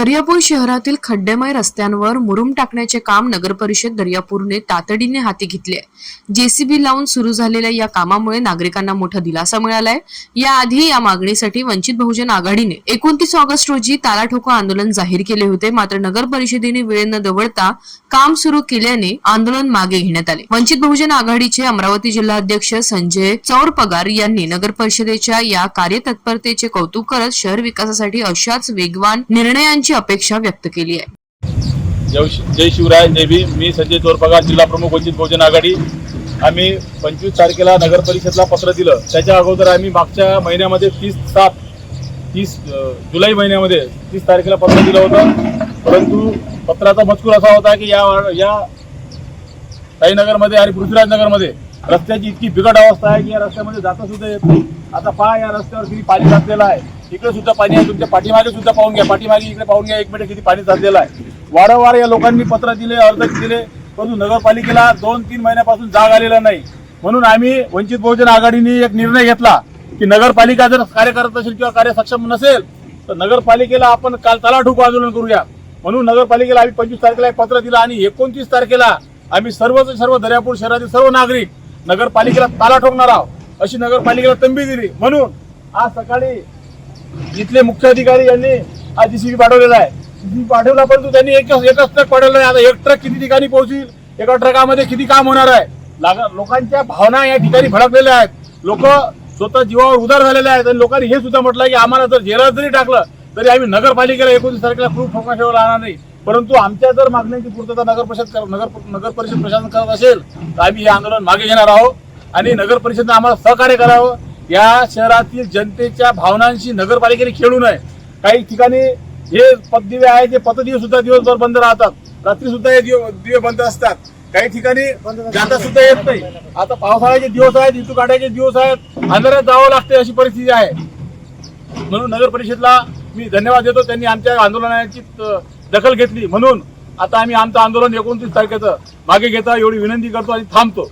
दर्यापूर शहरातील खड्डेमय रस्त्यांवर मुरुम टाकण्याचे काम नगर परिषद दर्यापूरने तातडीने हाती घेतले जेसीबी लावून सुरू झालेल्या या कामामुळे नागरिकांना मोठा दिलासा मिळालाय. याआधी या मागणीसाठी वंचित बहुजन आघाडीने एकोणतीस ऑगस्ट रोजी ताला ठोको आंदोलन जाहीर केले होते. मात्र नगर परिषदेने वेळ न दवडता काम सुरू केल्याने आंदोलन मागे घेण्यात आले. वंचित बहुजन आघाडीचे अमरावती जिल्हा अध्यक्ष संजय चौर पगार यांनी नगर परिषदेच्या या कार्यतत्परतेचे कौतुक करत शहर विकासासाठी अशाच वेगवान निर्णयांची अपेक्षा व्यक्त केली आहे. जय शिवराय जय भीम. मी संजय तोरपगार जिल्हा प्रमुख वंचित बहुजन आघाडी. आम्ही पंचवीस तारखेला नगर परिषदला पत्र दिलं. त्याच्या अगोदर आम्ही मागच्या महिन्यामध्ये तीस सात तीस जुलै महिन्यामध्ये तीस तारखेला पत्र दिलं होतं. परंतु पत्राचा मजकूर असा होता की या या साईनगरमध्ये आणि पृथ्वीराजनगरमध्ये रस्त्याची इतकी बिकट अवस्था आहे की या रस्त्यामध्ये जाता सुद्धा येत नाही. आता पहा या रस्त्यावर किती पाणी साचलेलं आहे. इकडे सुद्धा पाणी आहे तुमच्या पाठीमागे सुद्धा पाहून घ्या. पाठीमागे इकडे पाहून घ्या एक मिनिट किती पाणी चाललेलं आहे. वारंवार या लोकांनी पत्र दिले अर्ज दिले परंतु नगरपालिकेला दोन तीन महिन्यापासून जाग आलेला नाही. म्हणून आम्ही वंचित बहुजन आघाडीने एक निर्णय घेतला की नगरपालिका जर कार्य करत असेल किंवा कार्य सक्षम नसेल तर नगरपालिकेला आपण काल तला ठोकू आंदोलन करूया. म्हणून नगरपालिकेला आम्ही पंचवीस तारखेला एक पत्र दिलं आणि एकोणतीस तारखेला आम्ही सर्वच सर्व दर्यापूर शहरातील सर्व नागरिक नगरपालिकेला ताला ठोकणार आहोत अशी नगरपालिकेला तंबी दिली. म्हणून आज सकाळी इथले मुख्य अधिकारी यांनी हा जीसीबी पाठवलेला आहे जीसीबी पाठवला परंतु त्यांनी एक एकच ट्रक पाठवला आहे आता एक ट्रक किती ठिकाणी पोहोचील? एका ट्रकामध्ये किती काम होणार आहे? लोकांच्या भावना या ठिकाणी भडकलेल्या आहेत. लोक स्वतः जीवावर उदार झालेले आहेत आणि लोकांनी हे सुद्धा म्हटलं की आम्हाला जर जेलात जरी टाकलं तरी आम्ही नगरपालिकेला एकोणीस तारखेला प्रूफ ठोका ठेवला राहणार नाही. परंतु आमच्या जर मागण्यांची पूर्तता नगर परिषद नगर नगर परिषद प्रशासन करत असेल तर आम्ही हे आंदोलन मागे घेणार आहोत आणि नगर परिषदेने आम्हाला सहकार्य करावं. या शहरातील जनतेच्या भावनांशी नगरपालिकेने खेळू नये. काही ठिकाणी हे पतदिवे आहे ते पतदिवे सुद्धा दिवसभर बंद राहतात. रात्री सुद्धा हे दिवे बंद असतात. काही ठिकाणी जाता सुद्धा येत नाही. आता पावसाळ्याचे दिवस आहेत ऋतू काढायचे दिवस आहेत. अंधारात जावं लागते अशी परिस्थिती आहे. म्हणून नगर परिषदला मी धन्यवाद देतो. त्यांनी आमच्या आंदोलनाची दखल घेतली. म्हणून आता आम्ही आमचं आंदोलन एकोणतीस तारखेचं मागे घेता एवढी विनंती करतो आणि थांबतो.